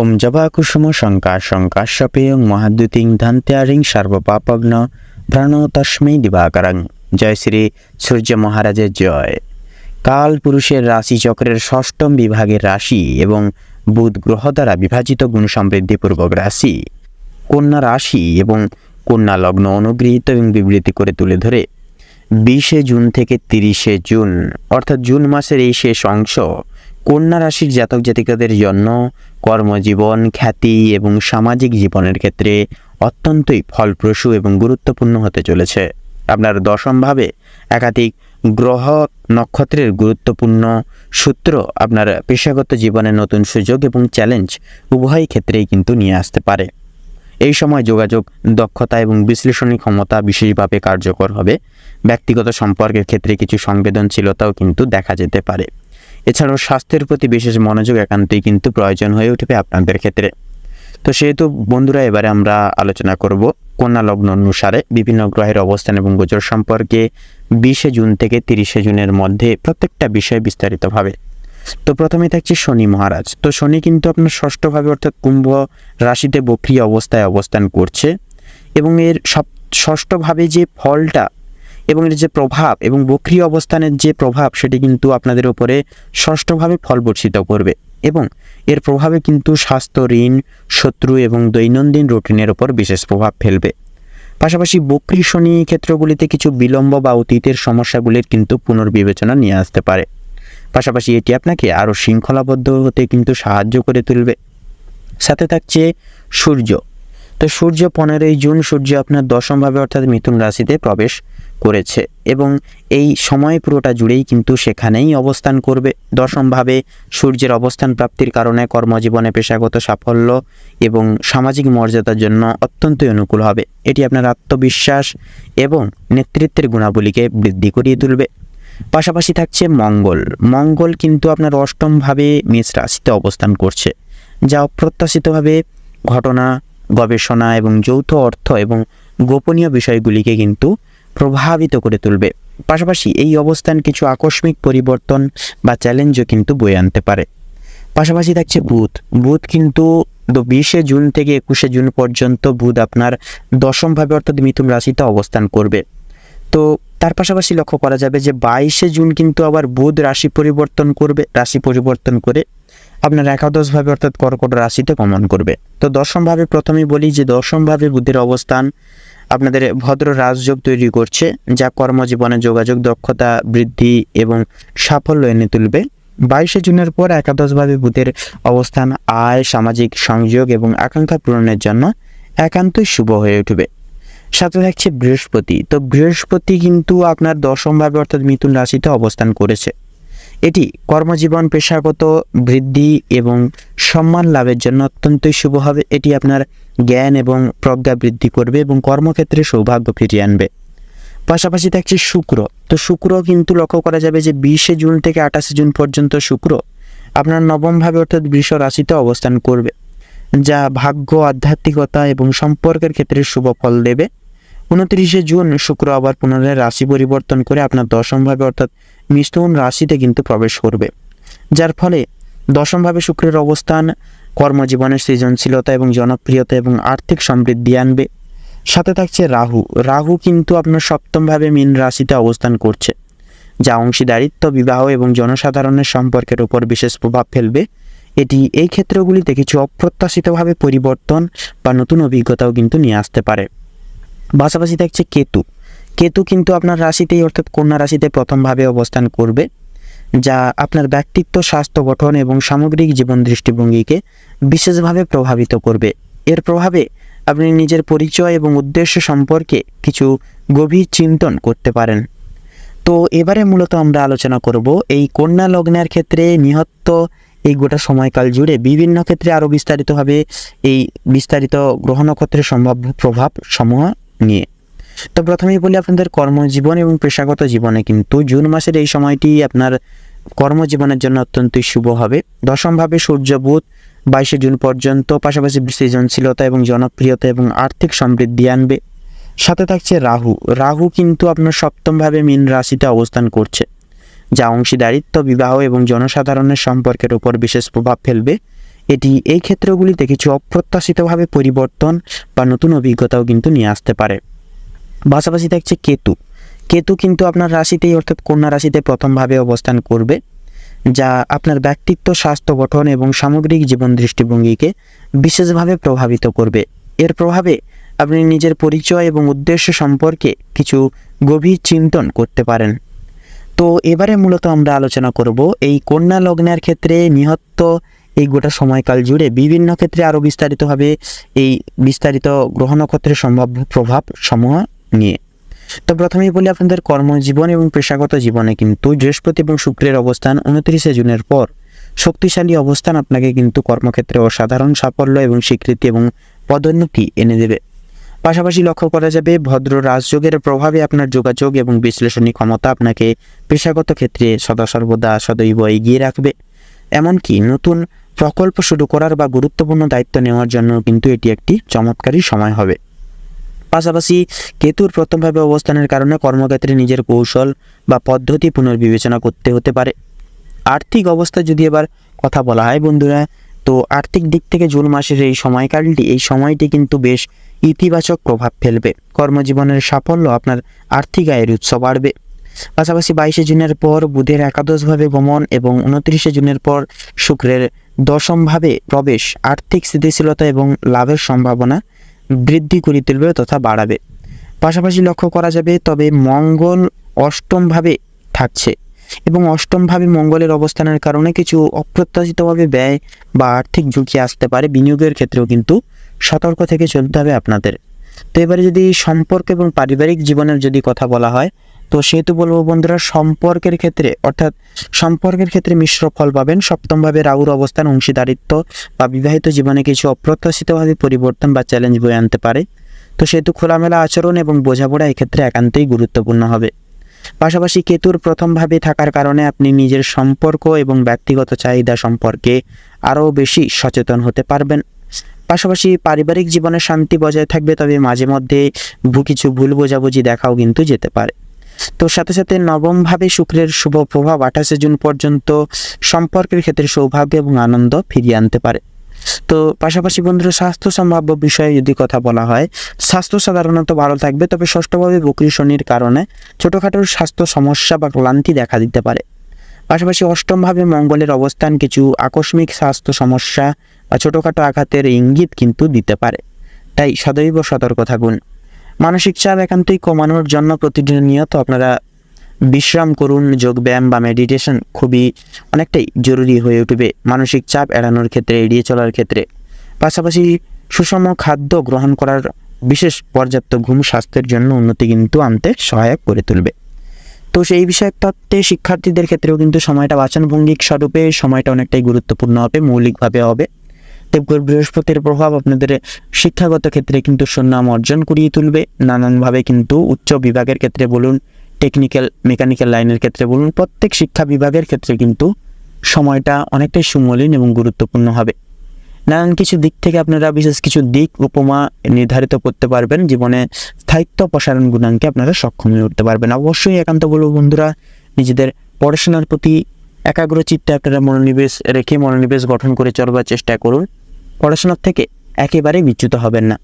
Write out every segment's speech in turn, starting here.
ওম জবাকুসুম শঙ্কা শঙ্কাশ্যপেয়ং মহাদ্যুতিং ধন্ত্যারিং সর্বপাপগ্ন প্রাণ তস্মৈ দিবাকরং। জয় শ্রী সূর্য মহারাজের জয়। কাল পুরুষের রাশি চক্রের ষষ্ঠম বিভাগের রাশি এবং বুধ গ্রহ দ্বারা বিভাজিত গুণ সমৃদ্ধিপূর্বক রাশি। কন্যা রাশি এবং কন্যা লগ্ন অনুগৃহীত এবং বিবৃতি করে তুলে ধরে। বিশে জুন থেকে তিরিশে জুন, অর্থাৎ জুন মাসের এই শেষ অংশ কন্যা রাশির জাতক জাতিকাদের জন্য কর্মজীবন, খ্যাতি এবং সামাজিক জীবনের ক্ষেত্রে অত্যন্তই ফলপ্রসূ এবং গুরুত্বপূর্ণ হতে চলেছে। আপনার দশমভাবে একাধিক গ্রহ নক্ষত্রের গুরুত্বপূর্ণ সূত্র আপনার পেশাগত জীবনে নতুন সুযোগ এবং চ্যালেঞ্জ উভয় ক্ষেত্রেই কিন্তু নিয়ে আসতে পারে। এই সময় যোগাযোগ, দক্ষতা এবং বিশ্লেষণী ক্ষমতা বিশেষভাবে কার্যকর হবে। ব্যক্তিগত সম্পর্কের ক্ষেত্রে কিছু সংবেদনশীলতাও কিন্তু দেখা যেতে পারে। এছাড়াও স্বাস্থ্যের প্রতি বিশেষ মনোযোগ একান্তই কিন্তু প্রয়োজন হয়ে উঠবে আপনাদের ক্ষেত্রে। তো সেহেতু বন্ধুরা, এবারে আমরা আলোচনা করব কন্যা লগ্ন অনুসারে বিভিন্ন গ্রহের অবস্থান এবং গোচর সম্পর্কে বিশে জুন থেকে তিরিশে জুনের মধ্যে প্রত্যেকটা বিষয় বিস্তারিতভাবে। তো প্রথমে থাকছে শনি মহারাজ। তো শনি কিন্তু আপনার ষষ্ঠভাবে অর্থাৎ কুম্ভ রাশিতে বক্রিয় অবস্থায় অবস্থান করছে এবং এর সব ষষ্ঠভাবে যে ফলটা এবং এর যে প্রভাব এবং বক্রিয় অবস্থানের যে প্রভাব, সেটি কিন্তু আপনাদের উপরে ষষ্ঠভাবে ফল বর্ষিত করবে এবং এর প্রভাবে কিন্তু স্বাস্থ্য, ঋণ, শত্রু এবং দৈনন্দিন রুটিনের ওপর বিশেষ প্রভাব ফেলবে। পাশাপাশি বক্রি শনি ক্ষেত্রগুলিতে কিছু বিলম্ব বা অতীতের সমস্যাগুলির কিন্তু পুনর্বিবেচনা নিয়ে আসতে পারে। পাশাপাশি এটি আপনাকে আরও শৃঙ্খলাবদ্ধ হতে কিন্তু সাহায্য করে তুলবে। সাথে থাকছে সূর্য। তো সূর্য পনেরোই জুন, সূর্য আপনার দশমভাবে অর্থাৎ মিথুন রাশিতে প্রবেশ করেছে এবং এই সময় পুরোটা জুড়েই কিন্তু সেখানেই অবস্থান করবে। দশমভাবে সূর্যের অবস্থান প্রাপ্তির কারণে কর্মজীবনে পেশাগত সাফল্য এবং সামাজিক মর্যাদার জন্য অত্যন্তই অনুকূল হবে। এটি আপনার আত্মবিশ্বাস এবং নেতৃত্বের গুণাবলীকে বৃদ্ধি করিয়ে তুলবে। পাশাপাশি থাকছে মঙ্গল। মঙ্গল কিন্তু আপনার অষ্টমভাবে মেষ রাশিতে অবস্থান করছে, যা অপ্রত্যাশিতভাবে ঘটনা, গবেষণা এবং যৌথ অর্থ এবং গোপনীয় বিষয়গুলিকে কিন্তু প্রভাবিত করে তুলবে। পাশাপাশি এই অবস্থান কিছু আকস্মিক পরিবর্তন বা চ্যালেঞ্জও কিন্তু বয়ে আনতে পারে। পাশাপাশি থাকছে বুধ। বুধ কিন্তু বিশে জুন থেকে একুশে জুন পর্যন্ত বুধ আপনার দশমভাবে অর্থাৎ মিথুন রাশিতে অবস্থান করবে। তো তার পাশাপাশি লক্ষ্য করা যাবে যে বাইশে জুন কিন্তু আবার বুধ রাশি পরিবর্তন করবে, রাশি পরিবর্তন করে আপনার একাদশভাবে অর্থাৎ কর্কট রাশিতে গমন করবে। তো দশমভাবে প্রথমেই বলি যে দশমভাবে বুধের অবস্থান আপনাদের ভদ্র রাজযোগ তৈরি করছে, যা কর্মজীবনে যোগাযোগ, দক্ষতা বৃদ্ধি এবং সাফল্য এনে তুলবে। বাইশে জুনের পর একাদশভাবে বুধের অবস্থান, আয়, সামাজিক সংযোগ এবং আকাঙ্ক্ষা পূরণের জন্য একান্তই শুভ হয়ে উঠবে। সাথে থাকছে বৃহস্পতি। তো বৃহস্পতি কিন্তু আপনার দশমভাবে অর্থাৎ মিথুন রাশিতে অবস্থান করেছে। এটি কর্মজীবন, পেশাগত বৃদ্ধি এবং সম্মান লাভের জন্য অত্যন্তই শুভ হবে। এটি আপনার জ্ঞান এবং প্রজ্ঞা বৃদ্ধি করবে এবং কর্মক্ষেত্রে সৌভাগ্য ফিরিয়ে আনবে। পাশাপাশি থাকছে শুক্র। তো শুক্র কিন্তু লক্ষ্য করা যাবে যে বিশে জুন থেকে আঠাশে জুন পর্যন্ত শুক্র আপনার নবমভাবে অর্থাৎ বৃষ রাশিতে অবস্থান করবে, যা ভাগ্য, আধ্যাত্মিকতা এবং সম্পর্কের ক্ষেত্রে শুভ ফল দেবে। উনত্রিশে জুন শুক্র আবার পুনরায় রাশি পরিবর্তন করে আপনার দশমভাবে অর্থাৎ মিথুন রাশিতে কিন্তু প্রবেশ করবে। যার ফলে দশমভাবে শুক্রের অবস্থান কর্মজীবনের সৃজনশীলতা এবং জনপ্রিয়তা এবং আর্থিক সমৃদ্ধি আনবে। সাথে থাকছে রাহু। রাহু কিন্তু আপনার সপ্তমভাবে মীন রাশিতে অবস্থান করছে, যা অংশীদারিত্ব, বিবাহ এবং জনসাধারণের সম্পর্কের উপর বিশেষ প্রভাব ফেলবে। এটি এই ক্ষেত্রগুলিতে কিছু অপ্রত্যাশিতভাবে পরিবর্তন বা নতুন অভিজ্ঞতাও কিন্তু নিয়ে আসতে পারে। পাশাপাশি থাকছে কেতু। কেতু কিন্তু আপনার রাশিতেই অর্থাৎ কন্যা রাশিতে প্রথমভাবে অবস্থান করবে। যা আপনার ব্যক্তিত্ব, স্বাস্থ্য গঠন এবং সামগ্রিক জীবন দৃষ্টিভঙ্গিকে বিশেষভাবে প্রভাবিত করবে। এর প্রভাবে আপনি নিজের পরিচয় এবং উদ্দেশ্য সম্পর্কে কিছু গভীর চিন্তন করতে পারেন। তো এবারে মূলত আমরা আলোচনা করব এই কন্যা লগ্নের ক্ষেত্রে নিহত্ত এই গোটা সময়কাল জুড়ে বিভিন্ন ক্ষেত্রে আরও বিস্তারিতভাবে এই বিস্তারিত গ্রহ নক্ষত্রের সম্ভাব্য প্রভাব সমূহ নিয়ে। তো প্রথমেই বলি, আপনাদের কর্মজীবন এবং পেশাগত জীবনে কিন্তু জুন মাসের এই সময়টি আপনার কর্মজীবনের জন্য অত্যন্তই শুভ হবে। দশমভাবে সূর্য, বুধ, বাইশে জুন পর্যন্ত পাশাপাশি সৃজনশীলতা এবং জনপ্রিয়তা এবং আর্থিক সমৃদ্ধি আনবে। সাথে থাকছে রাহু। রাহু কিন্তু আপনার সপ্তমভাবে মীন রাশিতে অবস্থান করছে, যা অংশীদারিত্ব, বিবাহ এবং জনসাধারণের সম্পর্কের উপর বিশেষ প্রভাব ফেলবে। এটি এই ক্ষেত্রগুলিতে কিছু অপ্রত্যাশিতভাবে পরিবর্তন বা নতুন অভিজ্ঞতাও কিন্তু নিয়ে আসতে পারে। পাশাপাশি থাকছে কেতু। কেতু কিন্তু আপনার রাশিতেই, অর্থাৎ কন্যা রাশিতে প্রথমভাবে অবস্থান করবে, যা আপনার ব্যক্তিত্ব, স্বাস্থ্য গঠন এবং সামগ্রিক জীবন দৃষ্টিভঙ্গিকে বিশেষভাবে প্রভাবিত করবে। এর প্রভাবে আপনি নিজের পরিচয় এবং উদ্দেশ্য সম্পর্কে কিছু গভীর চিন্তন করতে পারেন। তো এবারে মূলত আমরা আলোচনা করব এই কন্যা লগ্নের ক্ষেত্রে নিহত্ত এই গোটা সময়কাল জুড়ে বিভিন্ন ক্ষেত্রে আরও বিস্তারিতভাবে এই বিস্তারিত গ্রহ নক্ষত্রের সম্ভাব্য প্রভাব সমূহ নিয়ে। তো প্রথমেই বলি আপনাদের কর্মজীবন এবং পেশাগত জীবনে কিন্তু বৃহস্পতি এবং শুক্রের অবস্থান উনত্রিশে জুনের পর। শক্তিশালী অবস্থান আপনাকে কিন্তু কর্মক্ষেত্রে অসাধারণ সাফল্য এবং স্বীকৃতি এবং পদোন্নতি এনে দেবে। পাশাপাশি লক্ষ্য করা যাবে, ভদ্র রাজযোগের প্রভাবে আপনার যোগাযোগ এবং বিশ্লেষণী ক্ষমতা আপনাকে পেশাগত ক্ষেত্রে সদা সর্বদা সদৈব এগিয়ে রাখবে। এমনকি নতুন প্রকল্প শুরু করার বা গুরুত্বপূর্ণ দায়িত্ব নেওয়ার জন্য কিন্তু এটি একটি চমৎকারী সময় হবে। পাশাপাশি কেতুর প্রথমভাবে অবস্থানের কারণে কর্মক্ষেত্রে নিজের কৌশল বা পদ্ধতি পুনর্বিবেচনা করতে হতে পারে। আর্থিক অবস্থা যদি এবার কথা বলা হয় বন্ধুরা, তো আর্থিক দিক থেকে জুন মাসের এই সময়কালটি, এই সময়টি কিন্তু বেশ ইতিবাচক প্রভাব ফেলবে। কর্মজীবনের সাফল্য আপনার আর্থিক আয়ের উৎস বাড়বে। পাশাপাশি বাইশে জুনের পর বুধের একাদশভাবে গমন এবং উনত্রিশে জুনের পর শুক্রের দশমভাবে প্রবেশ, আর্থিক স্থিতিশীলতা এবং লাভের সম্ভাবনা বৃদ্ধি করে তুলবে তথা বাড়াবে। পাশাপাশি লক্ষ্য করা যাবে, তবে মঙ্গল অষ্টমভাবে থাকছে এবং অষ্টমভাবে মঙ্গলের অবস্থানের কারণে কিছু অপ্রত্যাশিতভাবে ব্যয় বা আর্থিক ঝুঁকি আসতে পারে। বিনিয়োগের ক্ষেত্রেও কিন্তু সতর্ক থেকে চলতে হবে আপনাদের। তো এবারে যদি সম্পর্ক এবং পারিবারিক জীবনের যদি কথা বলা হয় তো সেহেতু বলব বন্ধুরা, সম্পর্কের ক্ষেত্রে, অর্থাৎ সম্পর্কের ক্ষেত্রে মিশ্র ফল পাবেন। সপ্তমভাবে রাহুর অবস্থান, অংশীদারিত্ব বা বিবাহিত জীবনে কিছু অপ্রত্যাশিতভাবে পরিবর্তন বা চ্যালেঞ্জ বয়ে আনতে পারে। তো সেহেতু খোলামেলা আচরণ এবং বোঝাপড়া এক্ষেত্রে একান্তই গুরুত্বপূর্ণ হবে। পাশাপাশি কেতুর প্রথমভাবে থাকার কারণে আপনি নিজের সম্পর্ক এবং ব্যক্তিগত চাহিদা সম্পর্কে আরও বেশি সচেতন হতে পারবেন। পাশাপাশি পারিবারিক জীবনে শান্তি বজায় থাকবে, তবে মাঝে মধ্যে কিছু ভুল বোঝাবুঝি দেখাও কিন্তু যেতে পারে। তো সাথে সাথে নবমভাবে শুক্রের শুভ প্রভাব আঠাশে জুন পর্যন্ত সম্পর্কের ক্ষেত্রে সৌভাগ্য এবং আনন্দ ফিরিয়ে আনতে পারে। তো পাশাপাশি বন্ধুরা, স্বাস্থ্য সম্ভাব্য বিষয়ে যদি কথা বলা হয়, স্বাস্থ্য সাধারণত ভালো থাকবে, তবে ষষ্ঠভাবে বকরি শনির কারণে ছোটোখাটো স্বাস্থ্য সমস্যা বা ক্লান্তি দেখা দিতে পারে। পাশাপাশি অষ্টমভাবে মঙ্গলের অবস্থান কিছু আকস্মিক স্বাস্থ্য সমস্যা বা ছোটোখাটো আঘাতের ইঙ্গিত কিন্তু দিতে পারে। তাই সদৈব সতর্ক থাকুন। মানসিক চাপ একান্তই কমানোর জন্য প্রতিনিয়ত আপনারা বিশ্রাম করুন, যোগব্যায়াম বা মেডিটেশন খুবই অনেকটাই জরুরি হয়ে উঠবে। মানসিক চাপ এড়ানোর ক্ষেত্রে, এড়িয়ে চলার ক্ষেত্রে। পাশাপাশি সুষম খাদ্য গ্রহণ করার বিশেষ পর্যাপ্ত ঘুম স্বাস্থ্যের জন্য উন্নতি কিন্তু আনতে সহায়ক করে তুলবে। তো সেই বিষয়ক তত্ত্বে শিক্ষার্থীদের ক্ষেত্রেও কিন্তু সময়টা বাচনভঙ্গিক স্বরূপে সময়টা অনেকটাই গুরুত্বপূর্ণ হবে, মৌলিকভাবে হবে। দেবগুর বৃহস্পতির প্রভাব আপনাদের শিক্ষাগত ক্ষেত্রে কিন্তু সুনাম অর্জন করিয়ে তুলবে। নানানভাবে কিন্তু উচ্চ বিভাগের ক্ষেত্রে বলুন টেকনিক্যাল মেকানিক্যাল লাইনের ক্ষেত্রে বলুন, প্রত্যেক শিক্ষা বিভাগের ক্ষেত্রে কিন্তু সময়টা অনেকটাই সুমলিন এবং গুরুত্বপূর্ণ হবে। নানান কিছু দিক থেকে আপনারা বিশেষ কিছু দিক, উপমা নির্ধারিত করতে পারবেন। জীবনে স্থায়িত্ব প্রসারণ গুণাঙ্কে আপনারা সক্ষম হয়ে উঠতে পারবেন। অবশ্যই একান্ত বলব বন্ধুরা, নিজেদের পড়াশোনার প্রতি একাগ্র চিত্তে আপনারা মনোনিবেশ রেখে মনোনিবেশ গঠন করে চলবার চেষ্টা করুন। পড়াশোনার থেকে একেবারে বিচ্যুত হবেন না।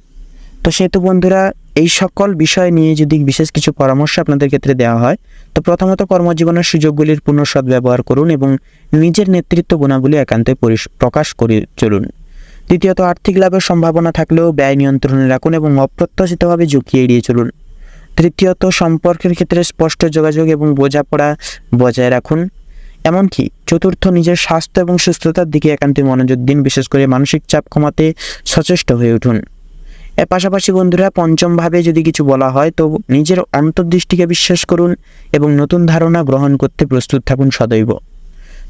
তো সেহেতু বন্ধুরা, এই সকল বিষয় নিয়ে যদি বিশেষ কিছু পরামর্শ আপনাদের ক্ষেত্রে দেওয়া হয়, তো প্রথমত কর্মজীবনের সুযোগগুলির পূর্ণ সদ্ব্যবহার করুন এবং নিজের নেতৃত্ব গুণাগুলি একান্তই পরিস- প্রকাশ করে চলুন। দ্বিতীয়ত, আর্থিক লাভের সম্ভাবনা থাকলেও ব্যয় নিয়ন্ত্রণে রাখুন এবং অপ্রত্যাশিতভাবে ঝুঁকি এড়িয়ে চলুন। তৃতীয়ত, সম্পর্কের ক্ষেত্রে স্পষ্ট যোগাযোগ এবং বোঝাপড়া বজায় রাখুন। এমনকি চতুর্থ নিজের স্বাস্থ্য এবং সুস্থতার দিকে একান্তই মনোযোগ দিন, বিশেষ করে মানসিক চাপ কমাতে সচেষ্ট হয়ে উঠুন। এর পাশাপাশি বন্ধুরা, পঞ্চমভাবে যদি কিছু বলা হয়, তো নিজের অন্তর্দৃষ্টিকে বিশ্বাস করুন এবং নতুন ধারণা গ্রহণ করতে প্রস্তুত থাকুন সদৈব।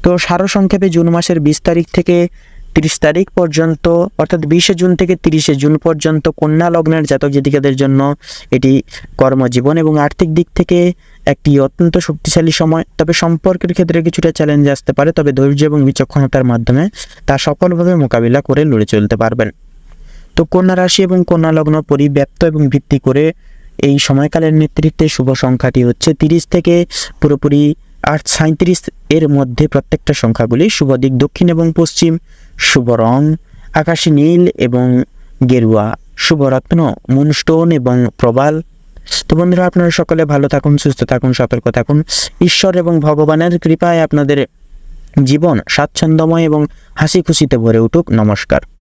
তো সারসংক্ষেপে জুন মাসের বিশ তারিখ থেকে তিরিশ তারিখ পর্যন্ত, অর্থাৎ বিশে জুন থেকে তিরিশে জুন পর্যন্ত কন্যা লগ্নের জাতক জাতিকাদের জন্য এটি কর্মজীবন এবং আর্থিক দিক থেকে একটি অত্যন্ত শক্তিশালী সময়। তবে সম্পর্কের ক্ষেত্রে কিছুটা চ্যালেঞ্জ আসতে পারে, তবে ধৈর্য এবং বিচক্ষণতার মাধ্যমে তা সফলভাবে মোকাবিলা করে লড়ে চলতে পারবেন। তো কন্যা রাশি এবং কন্যা লগ্ন পরিব্যাপ্ত এবং ভিত্তি করে এই সময়কালের নেতৃত্বে শুভ সংখ্যাটি হচ্ছে তিরিশ থেকে পুরোপুরি আট সাঁত্রিশ এর মধ্যে প্রত্যেকটা সংখ্যাগুলি শুভ দিক দক্ষিণ এবং পশ্চিম। শুভ রং আকাশী নীল এবং গেরুয়া। শুভরত্ন মুনস্টোন এবং প্রবাল। তো বন্ধুরা, আপনারা সকলে ভালো থাকুন, সুস্থ থাকুন, সতর্ক থাকুন। ঈশ্বর এবং ভগবানের কৃপায় আপনাদের জীবন স্বাচ্ছন্দ্যময় এবং হাসি খুশিতে ভরে উঠুক। নমস্কার।